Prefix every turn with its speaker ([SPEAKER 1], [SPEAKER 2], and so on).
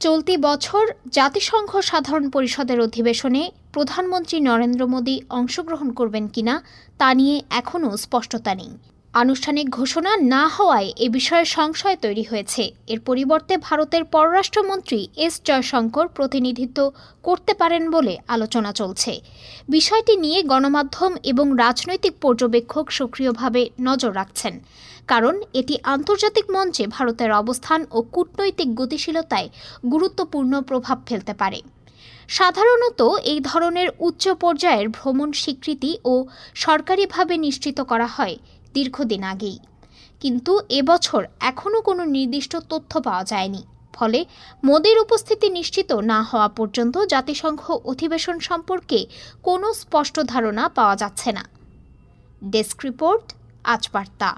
[SPEAKER 1] চলতি বছর জাতিসংঘ সাধারণ পরিষদের অধিবেশনে প্রধানমন্ত্রী নরেন্দ্র মোদী অংশগ্রহণ করবেন কিনা তা নিয়ে এখনও স্পষ্টতা নেই। আনুষ্ঠানিক ঘোষণা না হওয়ায় এ বিষয়ে সংশয় তৈরি হয়েছে। এর পরিবর্তে ভারতের পররাষ্ট্রমন্ত্রী এস জয়শঙ্কর প্রতিনিধিত্ব করতে পারেন বলে আলোচনা চলছে। বিষয়টি নিয়ে গণমাধ্যম এবং রাজনৈতিক পর্যবেক্ষক সক্রিয়ভাবে নজর রাখছেন। কারণ এটি আন্তর্জাতিক মঞ্চে ভারতের অবস্থান ও কূটনৈতিক গতিশীলতায় গুরুত্বপূর্ণ প্রভাব ফেলতে পারে। সাধারণত এই ধরনের উচ্চ পর্যায়ের ভ্রমণ স্বীকৃতি ও সরকারিভাবে নিশ্চিত করা হয়। দীর্ঘদিন আগেই। কিন্তু এবছর এখনও কোনো নির্দিষ্ট তথ্য পাওয়া যায়নি। ফলে মোদের উপস্থিতি নিশ্চিত না হওয়া পর্যন্ত জাতিসংঘ অধিবেশন সম্পর্কে কোনো স্পষ্ট ধারণা পাওয়া যাচ্ছে না। ডেস্ক রিপোর্ট, আজ বার্তা।